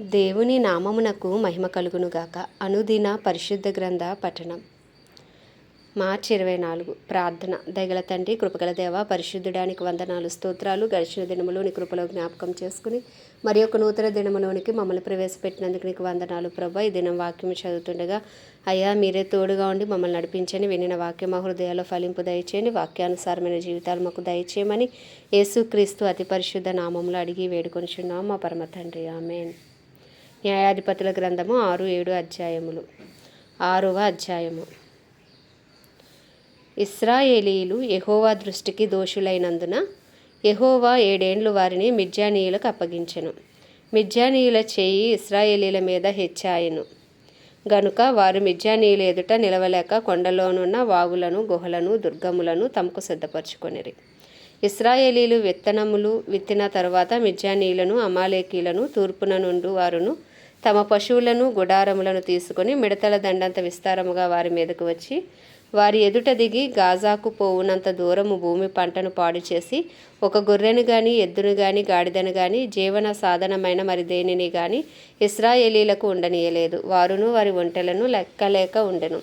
దేవుని నామమునకు మహిమ కలుగునుగాక అనుదిన పరిశుద్ధ గ్రంథ పఠనం. మార్చి ఇరవై నాలుగు. ప్రార్థన. దయగల తండ్రి కృపగల దేవ పరిశుద్ధుడానికి వందనాలు స్తోత్రాలు గడిచిన దినములోని కృపలో జ్ఞాపకం చేసుకుని మరి ఒక నూతన దినములోనికి మమ్మల్ని ప్రవేశపెట్టినందుకు నీకు వందనాలు ప్రభా. ఈ దినం వాక్యం చదువుతుండగా అయ్యా మీరే తోడుగా ఉండి మమ్మల్ని నడిపించని వినిన వాక్యం మా హృదయాల్లో ఫలింపు దయచేయండి వాక్యానుసారమైన జీవితాలు మాకు దయచేయమని యేసుక్రీస్తు అతి పరిశుద్ధ నామంలో అడిగి వేడుకొనిచున్నాం. మా పరమ తండ్రి. ఆమెన్. న్యాయాధిపతుల గ్రంథము ఆరు ఏడు అధ్యాయములు. ఆరవ అధ్యాయము. ఇస్రాయేలీలు యహోవా దృష్టికి దోషులైనందున యహోవా ఏడేండ్లు వారిని మిర్జానీయులకు అప్పగించెను. మిర్జానీయుల చేయి ఇస్రాయేలీల మీద హెచ్చాయెను. గనుక వారు మిర్జానీయుల ఎదుట నిలవలేక కొండలోనున్న వాగులను గుహలను దుర్గములను తమకు సిద్ధపరచుకొనిరి. ఇస్రాయేలీలు విత్తనములు విత్తిన తరువాత మిర్జానీయులను అమాలేకీలను తూర్పున నుండి వారును తమ పశువులను గుడారములను తీసుకొని మిడతల దండంత విస్తారముగా వారి మీదకు వచ్చి వారి ఎదుట దిగి గాజాకు పోవునంత దూరము భూమి పంటను పాడు చేసి ఒక గొర్రెను గాని ఎద్దును గాని గాడిదను గాని జీవన సాధనమైన మరి దేనిని గాని ఇస్రాయేలీలకు ఉండనీయలేదు. వారును వారి ఒంటెలను లెక్కలేక ఉండెను.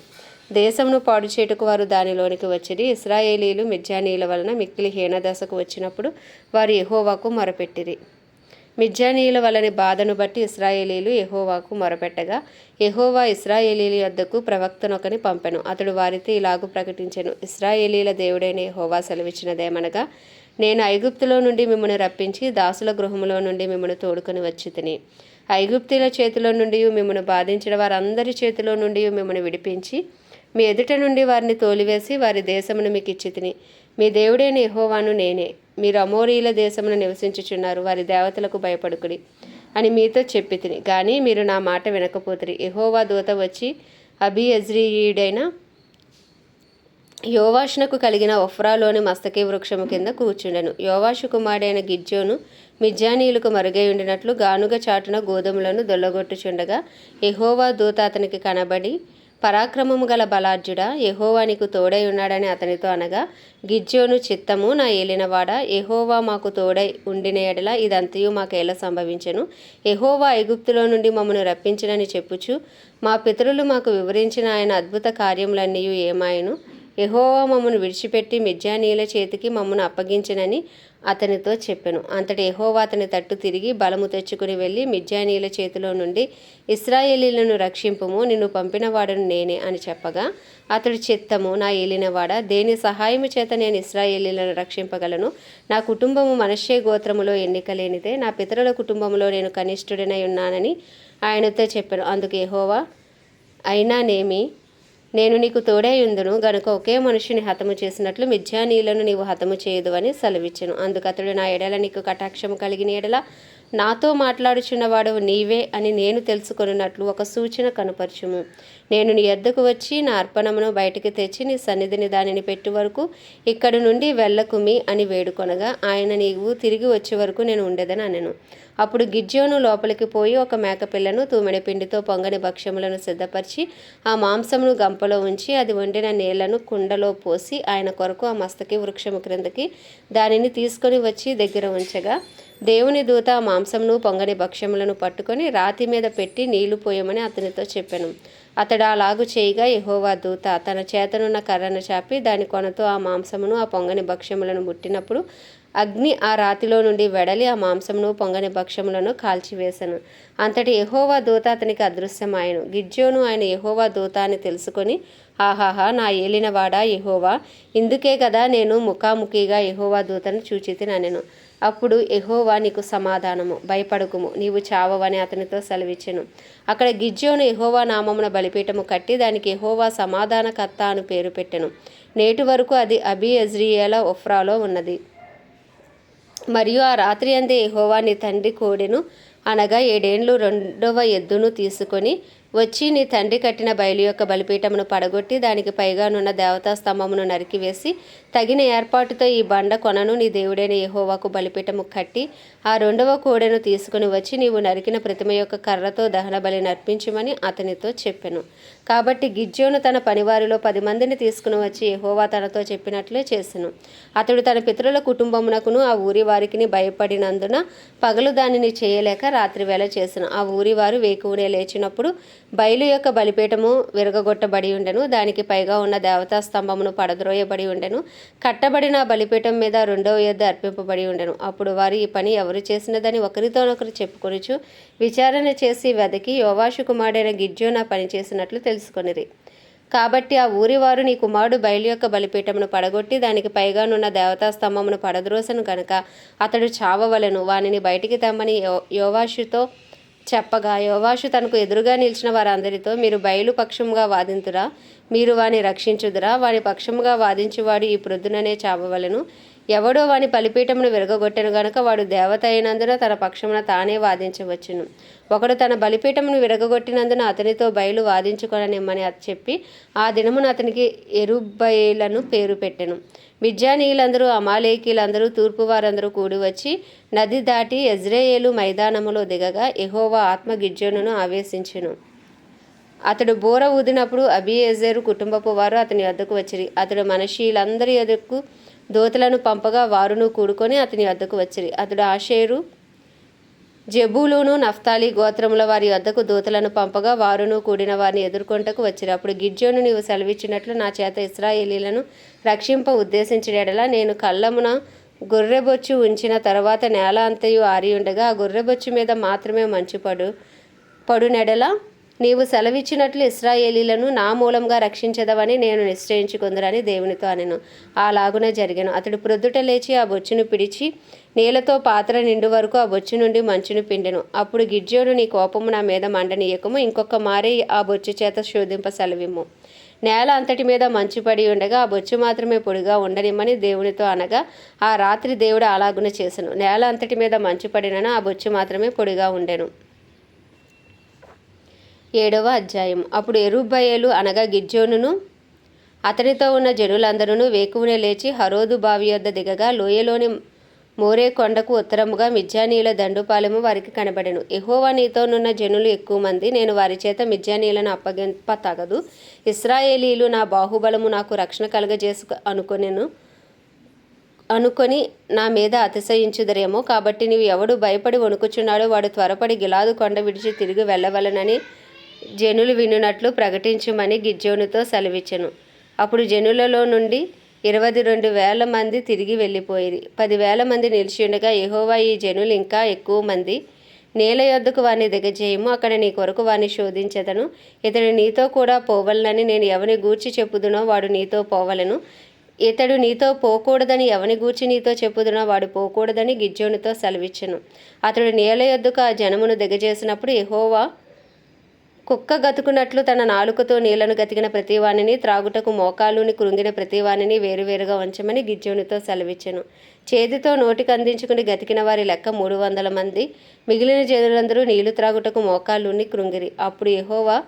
దేశమును పాడు చేటుకు వారు దానిలోనికి వచ్చిరి. ఇస్రాయేలీలు మిజ్జానీల వలన మిక్కిలి హీనదశకు వచ్చినప్పుడు వారు ఎహోవాకు మొరపెట్టిరి. మిజ్జానీయుల వలని బాధను బట్టి ఇస్రాయేలీలు ఎహోవాకు మొరపెట్టగా ఎహోవా ఇస్రాయేలీల యొద్దకు ప్రవక్తనొకని పంపెను. అతడు వారితో ఇలాగు ప్రకటించెను. ఇస్రాయేలీల దేవుడైన ఎహోవా సెలవిచ్చినదేమనగా నేను ఐగుప్తులో నుండి మిమ్మల్ని రప్పించి దాసుల గృహములో నుండి మిమ్మల్ని తోడుకొని వచ్చి తిని ఐగుప్తుల చేతిలో నుండి మిమ్మల్ని బాధించిన వారందరి చేతిలో నుండి మిమ్మల్ని విడిపించి మీ ఎదుట నుండి వారిని తోలివేసి వారి దేశమును మీకు ఇచ్చి తిని మీ దేవుడైన ఎహోవాను నేనే. మీరు అమోరీల దేశమును నివసించుచున్నారు వారి దేవతలకు భయపడుకుడి అని మీతో చెప్పి తిని కానీ మీరు నా మాట వినకపోతురి. ఎహోవా దూత వచ్చి అభి ఎజ్రీయుడైన యోవాషునకు కలిగిన ఒఫ్రాలోని మస్తకి వృక్షము కింద కూర్చుండెను. యోవాషు కుమారుడైన గిజ్జోను మిజ్జానీయులకు మరుగై ఉండినట్లు గానుగ చాటున గోధుమలను దొల్లగొట్టుచుండగా ఎహోవా దూత అతనికి కనబడి పరాక్రమము గల బలార్జుడా యెహోవా నీకు తోడై ఉన్నాడని అతనితో అనగా గిజ్జోను చిత్తము నా ఏలినవాడ యహోవా మాకు తోడై ఉండిన ఎడల ఇదంతయు మాకేలా సంభవించను? యహోవా ఎగుప్తులో నుండి మమ్మను రప్పించనని చెప్పుచు మా పితరులు మాకు వివరించిన ఆయన అద్భుత కార్యములన్నీ ఏమాయను? యహోవా మమ్మను విడిచిపెట్టి మిజ్జానీయుల చేతికి మమ్మను అప్పగించనని అతనితో చెప్పెను. అంతటి ఎహోవా అతని తట్టు తిరిగి బలము తెచ్చుకుని వెళ్ళి మిజ్జానీయుల చేతిలో నుండి ఇస్రాయేలీలను రక్షింపుము నిన్ను పంపినవాడను నేనే అని చెప్పగా అతడు చిత్తము నా ఏలినవాడ దేని సహాయము చేత నేను ఇస్రాయేలీలను రక్షింపగలను? నా కుటుంబము మనషే గోత్రములో ఎన్నిక లేనిదే నా పితరుల కుటుంబంలో నేను కనిష్ఠుడినై ఉన్నానని ఆయనతో చెప్పాను. అందుకు అయినా అయినానేమి నేను నీకు తోడైయుందును గనుక ఒకే మనుషుని హతము చేసినట్లు మిథ్యానీయులను నీవు హతము చేయదు అని సెలవిచ్చెను. అందుకు అతడు నా ఎడల నీకు కటాక్షము కలిగిన ఎడల నాతో మాట్లాడుచున్నవాడు నీవే అని నేను తెలుసుకొనున్నట్లు ఒక సూచన కనపరచుము. నేను నీ ఎద్దకు వచ్చి నా అర్పణమును బయటికి తెచ్చి నీ సన్నిధిని దానిని పెట్టు వరకు ఇక్కడి నుండి వెళ్ళకుమి అని వేడుకొనగా ఆయన నీవు తిరిగి వచ్చే వరకు నేను ఉండేదని అనెను. అప్పుడు గిజ్జోను లోపలికి పోయి ఒక మేకపిల్లను తూమెడ పిండితో పొంగని భక్ష్యములను సిద్ధపరిచి ఆ మాంసమును గంపలో ఉంచి అది వండిన నీళ్ళను కుండలో పోసి ఆయన కొరకు ఆ మస్తకి వృక్షము క్రిందకి దానిని తీసుకొని వచ్చి దగ్గర ఉంచగా దేవుని దూత ఆ మాంసమును పొంగని భక్ష్యములను పట్టుకొని రాతి మీద పెట్టి నీళ్ళు పోయమని అతనితో చెప్పాను. అతడు అలాగు చేయగా యహోవా దూత తన చేతనున్న కర్రను చాపి దాని కొనతో ఆ మాంసమును ఆ పొంగని భక్ష్యములను ముట్టినప్పుడు అగ్ని ఆ రాతిలో నుండి వెడలి ఆ మాంసమును పొంగని భక్ష్యములను కాల్చివేశను అంతటి యహోవా దూత అతనికి అదృశ్యమాయను. గిడ్జోను ఆయన యహోవా దూత అని తెలుసుకొని ఆహాహా నా ఏలినవాడా యహోవా? ఇందుకే కదా నేను ముఖాముఖిగా యహోవా దూతను చూచితినెను అప్పుడు ఎహోవా నీకు సమాధానము. భయపడకుము. నీవు చావవని అతనితో సెలవిచ్చెను. అక్కడ గిజ్జోను ఎహోవా నామమున బలిపీఠము కట్టి దానికి ఎహోవా సమాధానకర్త అని పేరు పెట్టెను. నేటి వరకు అది అబి ఎజ్రియేల ఒఫ్రాలో ఉన్నది. మరియు ఆ రాత్రి అందే ఎహోవా నీ తండ్రి కోడెను అనగా ఏడేండ్లు రెండవ ఎద్దును తీసుకొని వచ్చి నీ తండ్రి కట్టిన బయలు యొక్క బలిపీఠమును పడగొట్టి దానికి పైగానున్న దేవతా స్తంభమును నరికివేసి తగిన ఏర్పాటుతో ఈ బండ కొనను నీ దేవుడైన యహోవాకు బలిపీఠము కట్టి ఆ రెండవ కోడెను తీసుకుని వచ్చి నీవు నరికిన ప్రతిమ యొక్క కర్రతో దహన బలి నర్పించమని అతనితో చెప్పెను. కాబట్టి గిజ్జోను తన పనివారిలో పది మందిని తీసుకుని వచ్చి యహోవా తనతో చెప్పినట్లే చేసెను. అతడు తన పితరుల కుటుంబమునకును ఆ ఊరి వారికి భయపడినందున పగలు దానిని చేయలేక రాత్రి వేళ చేసెను. ఆ ఊరి వారు వేకువనే లేచినప్పుడు బయలు యొక్క బలిపీఠము విరగగొట్టబడి ఉండెను. దానికి పైగా ఉన్న దేవతా స్తంభమును పడద్రోయబడి ఉండెను. కట్టబడిన బలిపీఠం మీద రెండవ యుద్ధ అర్పింపబడి ఉండెను. అప్పుడు వారు ఈ పని ఎవరు చేసినదని ఒకరితోనొకరు చెప్పుకొనుచు విచారణ చేసి వెదకి యోవాషు కుమారుడైన గిజ్జోన పని చేసినట్లు తెలుసుకొనిరి. కాబట్టి ఆ ఊరి వారు నీ కుమారుడు బయలు యొక్క బలిపీఠమును పడగొట్టి దానికి పైగానున్న దేవతా స్తంభమును పడద్రోసను కనుక అతడు చావవలెను. వానిని బయటికి తెమ్మని యో యోవాషుతో చెప్పగా యోవాషు తనకు ఎదురుగా నిలిచిన వారందరితో మీరు బయలు పక్షముగా వాదింతురా? మీరు వాని రక్షించుదురా? వాని పక్షముగా వాదించువాడు ఈ ప్రొద్దుననే చావవలెను. ఎవడో వాని బలిపీఠమును విరగొట్టెను గనుక వాడు దేవత అయినందున తన పక్షమున తానే వాదించవచ్చును. ఒకడు తన బలిపీఠమును విరగొట్టినందున అతనితో బయలు వాదించుకొననిమ్మని అది చెప్పి ఆ దినమున అతనికి ఎరుబయలను పేరు పెట్టెను. మిజ్జానీయులందరూ అమాలేకీలందరూ తూర్పు వారందరూ కూడి వచ్చి నది దాటి ఎజ్రేయేలు మైదానములో దిగగా ఎహోవా ఆత్మ గిజ్జోనును ఆవేశించెను. అతడు బోర ఊదినప్పుడు అబియజేరు కుటుంబపు వారు అతని వద్దకు వచ్చిరి. అతడు మనుషీలందరి ఎదుకు దోతలను పంపగా వారును కూడుకొని అతని వద్దకు వచ్చిరి. అతడు ఆషేరు జబూలును నఫ్తాలి గోత్రముల వారి వద్దకు దూతలను పంపగా వారును కూడిన వారిని ఎదుర్కొంటకు వచ్చిరు. అప్పుడు గిడ్జోను నీవు సెలవిచ్చినట్లు నా చేత ఇస్రాయేలీలను రక్షింప ఉద్దేశించినడలా నేను కళ్ళమున గొర్రెబొచ్చు ఉంచిన తర్వాత నేల అంతయు ఆరి ఉండగా ఆ గొర్రెబొచ్చు మీద మాత్రమే మంచు పడు పడునెడల నీవు సెలవిచ్చినట్లు ఇస్రాయేలీలను నా మూలంగా రక్షించదవని నేను నిశ్చయించుకుందరని దేవునితో అనెను. అలాగున జరిగాను. అతడు ప్రొద్దుట లేచి ఆ బొచ్చును పిడిచి నీళ్ళతో పాత్ర నిండు వరకు ఆ బొచ్చు నుండి మంచును పిండెను. అప్పుడు గిడ్జోను నీ కోపము నా మీద మండనీయకము. ఇంకొక మారే ఆ బొచ్చు చేత శోధింప సెలవిమ్ము. నేల అంతటి మీద మంచు పడి ఉండగా ఆ బొచ్చు మాత్రమే పొడిగా ఉండనిమ్మని దేవునితో అనగా ఆ రాత్రి దేవుడు అలాగున చేసెను. నేల అంతటి మీద మంచు పడినను ఆ బొచ్చు మాత్రమే పొడిగా ఉండెను. ఏడవ అధ్యాయం. అప్పుడు ఎరుబ్బయలు అనగా గిజ్జోనును అతనితో ఉన్న జనులందరూ వేకువునే లేచి హరోదు బావి యొద్ద దిగగా లోయలోని మోరే కొండకు ఉత్తరముగా మిజ్జానీయుల దండుపాలెము వారికి కనబడెను. ఎహోవా నీతోనున్న జనులు ఎక్కువ మంది. నేను వారి చేత మిజ్జానీయులను అప్పగింప తగదు ఇస్రాయేలీలు నా బాహుబలము నాకు రక్షణ కలగజేసు అనుకొనెను అనుకొని నా మీద అతిశయించుదరేమో. కాబట్టి నీవు ఎవడు భయపడి వణుకుచున్నాడో వాడు త్వరపడి గిలాదు కొండ విడిచి తిరిగి వెళ్ళవలనని జనులు వినునట్లు ప్రకటించుమని గిజ్జోనుతో సెలవిచ్చెను. అప్పుడు జనులలో నుండి ఇరవై రెండు వేల మంది తిరిగి వెళ్ళిపోయేది పదివేల మంది నిలిచి ఉండగా ఎహోవా ఈ జనులు ఇంకా ఎక్కువ మంది. నేల యొద్దకు వారిని దిగజేయము. అక్కడ నీ కొరకు వారిని శోధించదను. ఇతడు నీతో కూడా పోవలనని నేను ఎవని గూర్చి చెప్పుదునో వాడు నీతో పోవలను. ఇతడు నీతో పోకూడదని ఎవని గూర్చి నీతో చెప్పుదునో వాడు పోకూడదని గిజ్జోనితో సెలవిచ్చను. అతడు నేల యొద్దకు ఆ జనమును దిగజేసినప్పుడు ఎహోవా కుక్క గతుకున్నట్లు తన నాలుకతో నీళ్ళను గతికిన ప్రతివానిని త్రాగుటకు మోకాలుని కృంగిన ప్రతివానిని వేరువేరుగా ఉంచమని గిజ్జోనితో సెలవిచ్చెను. చేతితో నోటికి అందించుకుని గతికిన వారి లెక్క మూడు వందల మంది. మిగిలిన జనులందరూ నీళ్ళు త్రాగుటకు మోకాలుని కృంగిరి. అప్పుడు ఎహోవా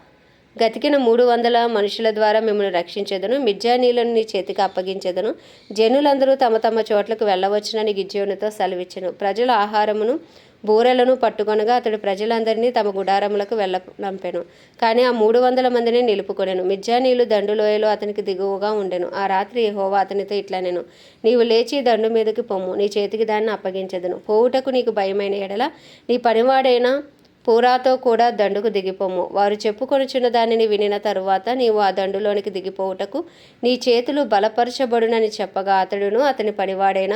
గతికిన మూడు వందల మనుషుల ద్వారా మిమ్మల్ని రక్షించేదను మిజ్జానీలను నీ చేతికి అప్పగించేదను. జనులందరూ తమ తమ చోట్లకు వెళ్ళవచ్చునని గిజ్జోనితో సెలవిచ్చెను. ప్రజల ఆహారమును బూరెలను పట్టుకొనగా అతడు ప్రజలందరినీ తమ గుడారములకు వెళ్ళ నంపెను కానీ ఆ మూడు వందల మందిని నిలుపుకొనెను. మిజ్జానీలు దండులోయలో అతనికి దిగువగా ఉండెను. ఆ రాత్రి హోవా అతనితో ఇట్లా నేను నీవు లేచి దండు మీదకి పొమ్ము. నీ చేతికి దాన్ని అప్పగించదును. పోవుటకు నీకు భయమైన ఎడల నీ పనివాడైనా పూరాతో కూడా దండుకు దిగిపోము వారు చెప్పుకొనుచున్న దానిని వినిన తరువాత నీవు ఆ దండులోనికి దిగిపోవుటకు నీ చేతులు బలపరచబడునని చెప్పగా అతడును అతని పనివాడైన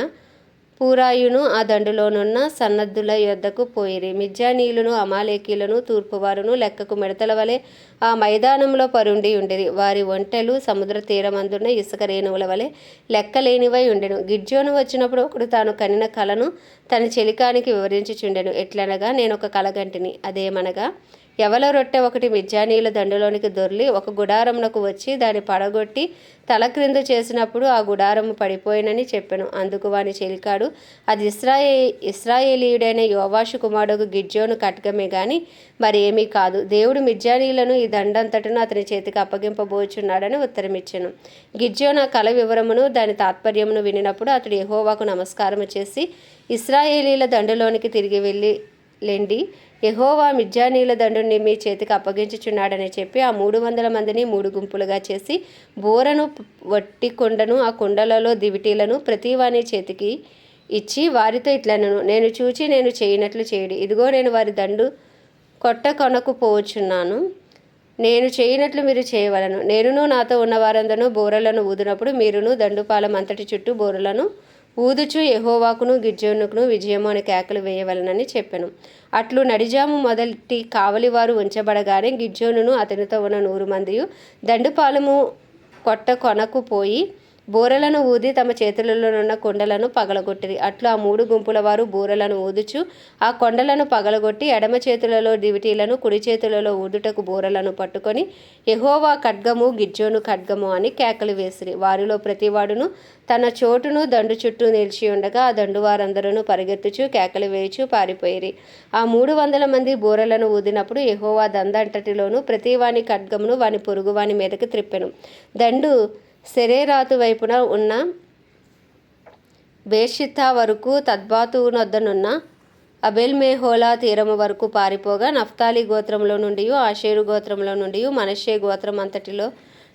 పూరాయును ఆ దండులోనున్న సన్నద్ధుల యొద్దకు పోయిరి. మిజ్జానీయులను అమాలేకీలను తూర్పువారును లెక్కకు మిడతల వలె ఆ మైదానంలో పరుండి ఉండేది వారి ఒంటెలు సముద్ర తీరమందున్న ఇసుక రేణువుల వలె లెక్కలేనివై ఉండెను. గిడ్జోను వచ్చినప్పుడు ఒకడు తాను కనిన కలను తన చెలికానికి వివరించుచుండెను. ఎట్లనగా నేను ఒక కలగంటిని. అదేమనగా ఎవల రొట్టె ఒకటి మిజ్జానీయుల దండులోనికి దొర్లి ఒక గుడారమునకు వచ్చి దాన్ని పడగొట్టి తల క్రింద చేసినప్పుడు ఆ గుడారము పడిపోయినని చెప్పాను. అందుకు వాని చెలికాడు అది ఇస్రాయే ఇస్రాయేలీయుడైన యోవాషు కుమారుడు గిడ్జోను కటకమే గాని మరి ఏమీ కాదు. దేవుడు మిజ్జానీయులను ఈ దండంతటను అతని చేతికి అప్పగింపబోచున్నాడని ఉత్తరమిచ్చాను. గిడ్జో నా కల వివరమును దాని తాత్పర్యమును వినినప్పుడు అతడు యహోవాకు నమస్కారం చేసి ఇస్రాయేలీల దండులోనికి తిరిగి వెళ్ళి లెండి. యహోవా మిర్జానీల దండుని మీ చేతికి అప్పగించుచున్నాడని చెప్పి ఆ మూడు వందల మందిని మూడు గుంపులుగా చేసి బోరను వట్టి కొండను ఆ కొండలలో దివిటీలను ప్రతివాని చేతికి ఇచ్చి వారితో ఇట్లనను నేను చూచి నేను చేయనట్లు చేయడి. ఇదిగో నేను వారి దండు కొట్ట కొనకు పోవచ్చున్నాను నేను చేయనట్లు మీరు చేయవలను. నేనును నాతో ఉన్న వారందరూ బోరలను ఊదినప్పుడు మీరును దండుపాలం అంతటి చుట్టూ బోరలను ఊదుచు ఎహోవాకును గిర్జోనుకును విజయము అని కేకలు వేయవలనని చెప్పాను. అట్లు నడిజాము మొదటి కావలివారు ఉంచబడగానే గిడ్జోనును అతనితో ఉన్న నూరు మందియు దండుపాలెము కొట్ట కొనకు పోయి బూరలను ఊది తమ చేతులలోనున్న కొండలను పగలగొట్టిరి. అట్లు ఆ మూడు గుంపుల వారు బూరలను ఊదుచు ఆ కొండలను పగలగొట్టి ఎడమ చేతులలో దివిటీలను కుడి చేతులలో ఊదుటకు బూరలను పట్టుకొని ఎహోవా ఖడ్గము గిజ్జోను ఖడ్గము అని కేకలు వేసిరి. వారిలో ప్రతివాడును తన చోటును దండు చుట్టూ నిలిచి ఉండగా ఆ దండు వారందరూ పరిగెత్తుచు కేకలు వేయుచు పారిపోయిరి. ఆ మూడు వందల మంది బూరలను ఊదినప్పుడు ఎహోవా దందంటటిలోను ప్రతి వాని ఖడ్గమును వాని పొరుగు వాని మీదకి త్రిప్పెను. దండు శరేరాతు వైపున ఉన్న బేషితా వరకు తద్బాతు నొద్దనున్న అబెల్మేహోలా తీరము వరకు పారిపోగా నఫ్తాలి గోత్రంలో నుండి ఆషేరు గోత్రంలో నుండి మనషే గోత్రం అంతటిలో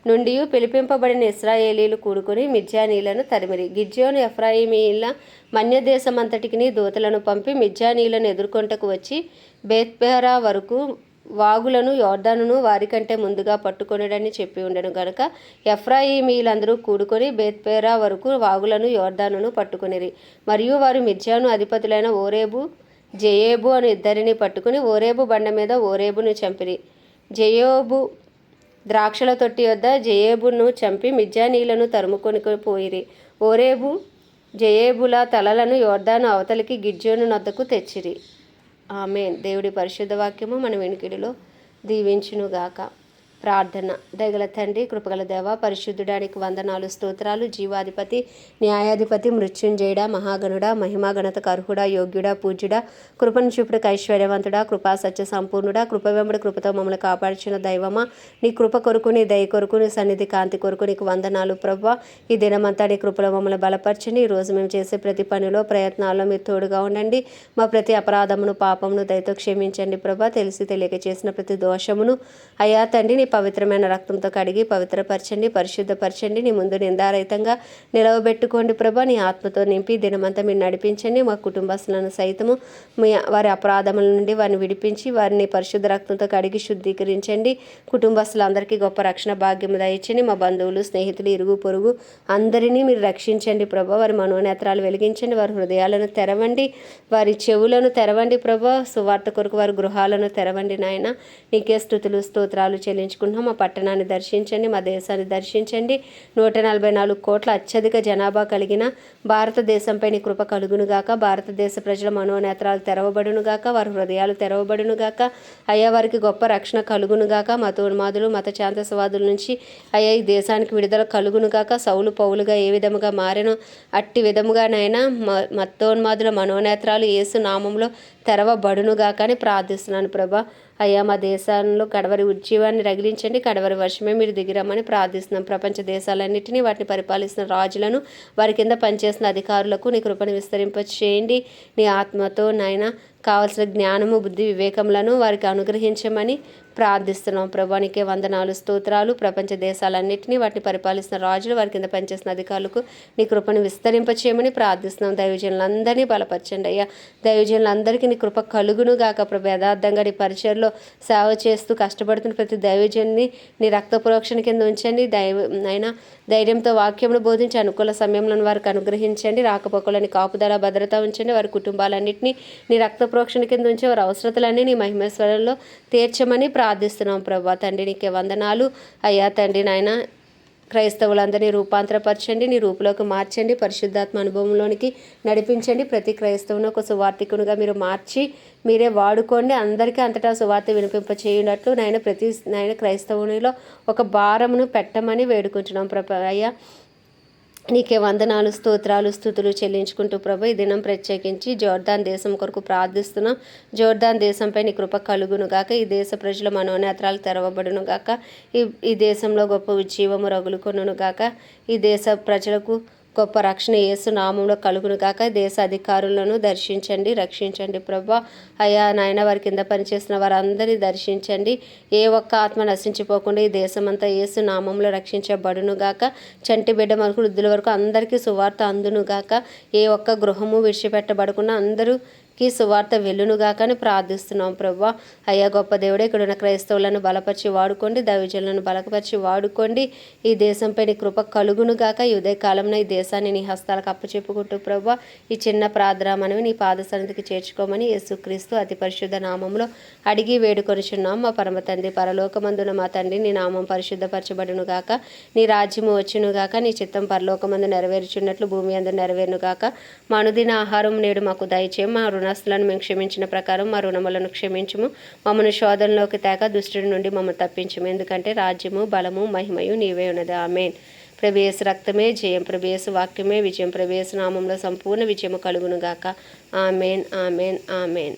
నుండి పిలిపింపబడిన ఇస్రాయేలీలు కూడుకుని మిజ్జానీలను తరిమిరి. గిజ్జోను ఎఫ్రాయిమీల మన్యదేశమంతటికి దూతలను పంపి మిజ్జానీలను ఎదుర్కొంటకు వచ్చి బేత్పెహరా వరకు వాగులను యోర్దానును వారికంటే ముందుగా పట్టుకొనడని చెప్పి ఉండెను గనుక ఎఫ్రాయిమీలందరూ కూడుకొని బేత్పేరా వరకు వాగులను యోర్దానును పట్టుకొనిరి. మరియు వారు మిర్జాను అధిపతులైన ఓరేబు జయేబు అని ఇద్దరిని పట్టుకుని ఓరేబు బండ మీద ఓరేబును చంపిరి. జయోబు ద్రాక్షల తొట్టి వద్ద జయేబును చంపి మిజ్జానీలను తరుముకొని పోయిరి. ఓరేబు జయేబుల తలలను యోర్దాను అవతలికి గిడ్జోను నద్దకు తెచ్చిరి. ఆమె దేవుడి పరిశుద్ధ వాక్యము మన వెనుకిడిలో దీవించునుగాక. ప్రార్థన. దయగల తండ్రి కృపగల దేవ పరిశుద్ధుడానికి వందనాలు స్తోత్రాలు జీవాధిపతి న్యాయాధిపతి మృత్యుంజయుడ మహాగణుడ మహిమాగణత కర్హుడా యోగ్యుడ పూజ్యుడ కృపను చూపుడుకు ఐశ్వర్యవంతుడా కృపా సత్య సంపూర్ణుడ కృప వెంబడి కృపతో మమ్మల్ని కాపాడుచున్న దైవమా నీ కృప కొరకు నీ దయ కొరకు నీ సన్నిధి కాంతి కొరకు నీకు వందనాలు ప్రభా ఈ దినమంతా నీ కృపలో మమ్మల్ని బలపరచండి ఈ రోజు మేము చేసే ప్రతి పనిలో ప్రయత్నాల్లో మీరు తోడుగా ఉండండి. మా ప్రతి అపరాధమును పాపమును దయతో క్షమించండి ప్రభా తెలిసి తెలియక చేసిన ప్రతి దోషమును అయా తండ్రి నీ పవిత్రమైన రక్తంతో కడిగి పవిత్రపరచండి పరిశుద్ధపరచండి. నీ ముందు నిందారహితంగా నిలవబెట్టుకోండి ప్రభా. నీ ఆత్మతో నింపి దినమంతా మీరు నడిపించండి. మా కుటుంబస్తులను సైతము మీ వారి అపరాధముల నుండి వారిని విడిపించి వారిని పరిశుద్ధ రక్తంతో కడిగి శుద్ధీకరించండి. కుటుంబస్తులందరికీ గొప్ప రక్షణ భాగ్యం దయచండి మా బంధువులు స్నేహితులు ఇరుగు పొరుగు అందరినీ మీరు రక్షించండి ప్రభా. వారి మనోనేత్రాలు వెలిగించండి. వారి హృదయాలను తెరవండి. వారి చెవులను తెరవండి ప్రభా. సువార్త కొరకు వారి గృహాలను తెరవండి నాయన. నీకే స్థుతులు స్తోత్రాలు చెల్లించుకుంటున్నాం మా పట్టణాన్ని దర్శించండి మా దేశాన్ని దర్శించండి. నూట నలభై నాలుగు కోట్ల అత్యధిక జనాభా కలిగిన భారతదేశంపై నీ కృప కలుగునుగాక భారతదేశ ప్రజల మనోనేత్రాలు తెరవబడునుగాక వారి హృదయాలు తెరవబడునుగాక అయ్యా వారికి గొప్ప రక్షణ కలుగునుగాక మతోన్మాదులు మత శాంతసవాదుల నుంచి అయ్యా ఈ దేశానికి విడుదల కలుగునుగాక సౌలు పౌలుగా ఏ విధముగా మారెనో అట్టి విధముగానైనా మ మత్తోన్మాదుల మనోనేత్రాలు యేసు నామంలో తెరవబడునుగాక అని ప్రార్థిస్తున్నాను ప్రభా. అయ్యా మా దేశంలో కడవరి ఉజ్జీవాన్ని రగిలించండి. కడవరి వర్షమే మీరు దిగిరమ్మని ప్రార్థిస్తున్నాం. ప్రపంచ దేశాలన్నింటినీ వాటిని పరిపాలిస్తున్న రాజులను వారి కింద పనిచేసిన అధికారులకు నీ కృపను విస్తరింప చేయండి నీ ఆత్మతో నాయన కావలసిన జ్ఞానము బుద్ధి వివేకములను వారికి అనుగ్రహించమని ప్రార్థిస్తున్నాం ప్రభానికే వందనాలు స్తోత్రాలు. ప్రపంచ దేశాలన్నింటినీ వాటిని పరిపాలిస్తున్న రాజులు వారి కింద పనిచేసిన అధికారులకు నీ కృపను విస్తరింపచేయమని ప్రార్థిస్తున్నాం. దైవజనులందరినీ బలపరచండి అయ్యా. దైవజనులందరికీ నీ కృప కలుగును గాక ప్రభు. యథార్థంగా నీ పరిచయలో సేవ చేస్తూ కష్టపడుతున్న ప్రతి దైవజన్ని నీ రక్త ప్రోక్షణ కింద ఉంచండి. దైవ అయినా ధైర్యంతో వాక్యమును బోధించి అనుకూల సమయంలో వారికి అనుగ్రహించండి. రాకపోకలని కాపుదల భద్రత ఉంచండి. వారి కుటుంబాలన్నింటినీ నీ రక్త ప్రోక్షణ కింద ఉంచి వారి అవసరతలన్నీ నీ మహిమేశ్వరంలో తీర్చమని ప్రార్థిస్తున్నాం ప్రభా. తండ్రి నీకే వందనాలు. అయ్యా తండ్రి నాయన క్రైస్తవులందరినీ రూపాంతరపరచండి నీ రూపులోకి మార్చండి పరిశుద్ధాత్మ అనుభవంలోనికి నడిపించండి. ప్రతి క్రైస్తవుని ఒక సువార్థికునిగా మీరు మార్చి మీరే వాడుకోండి. అందరికీ అంతటా సువార్త వినిపింప చేయనట్లు నాయన ప్రతి నాయన క్రైస్తవునిలో ఒక భారమును పెట్టమని వేడుకుంటున్నాం ప్రభ. అయ్యా నీకే వందనాలు స్తోత్రాలు స్థుతులు చెల్లించుకుంటూ ప్రభు ఈ దినం ప్రత్యేకించి జోర్దాన్ దేశం కొరకు ప్రార్థిస్తున్నాం. జోర్దాన్ దేశంపై నీ కృప కలుగును గాక. ఈ దేశ ప్రజల మనోనేత్రాలు తెరవబడును గాక. ఈ ఈ దేశంలో గొప్ప ఉజ్జీవము రగులుకొనును గాక. ఈ దేశ ప్రజలకు గొప్ప రక్షణ యేసు నామంలో కలుగును కాక దేశ అధికారులను దర్శించండి రక్షించండి ప్రభా. అయ్యా నాయన వారి కింద పనిచేసిన వారందరినీ దర్శించండి. ఏ ఒక్క ఆత్మ నశించిపోకుండా ఈ దేశమంతా యేసు నామంలో రక్షించబడును గాక. చంటి బిడ్డ మనకు వృద్ధుల వరకు అందరికీ సువార్త అందును గాక. ఏ ఒక్క గృహము విడిచిపెట్టబడకుండా అందరూ కి సువార్త వెల్లునుగాకని ప్రార్థిస్తున్నాం ప్రభా. అయ్యా గొప్ప దేవుడే ఇక్కడ ఉన్న క్రైస్తవులను బలపరిచి వాడుకోండి దైవజనులను బలపరిచి వాడుకోండి. ఈ దేశంపై నీ కృప కలుగునుగాక ఈ ఉదయకాలంలో ఈ దేశాన్ని నీ హస్తాలకు అప్పచెప్పుకుంటూ ప్రభా. ఈ చిన్న ప్రార్థన మనవి నీ పాద సన్నిధికి చేర్చుకోమని యేసుక్రీస్తు అతి పరిశుద్ధ నామంలో అడిగి వేడుకొనిచున్నాం. మా పరమ తండ్రి పరలోకమందున మా తండ్రి నీ నామం పరిశుద్ధపరచబడును గాక నీ రాజ్యము వచ్చునుగాక నీ చిత్తం పరలోకమందు నెరవేర్చున్నట్లు భూమి అందు నెరవేరును గాక మా అనుదిన ఆహారం నేడు మాకు దయచేయం మా రుణస్తులను మేము క్షమించిన ప్రకారం మా రుణములను క్షమించుము. మమ్మను శోధనలోకి తేక దుష్టుడి నుండి మమ్మల్ని తప్పించము. ఎందుకంటే రాజ్యము బలము మహిమయు నీవే ఉన్నది. ఆమెన్. ప్రభేసు రక్తమే జయం. ప్రభేసు వాక్యమే విజయం. ప్రవేశ నామంలో సంపూర్ణ విజయము కలుగును గాక ఆమెన్ ఆమెన్ ఆమెన్.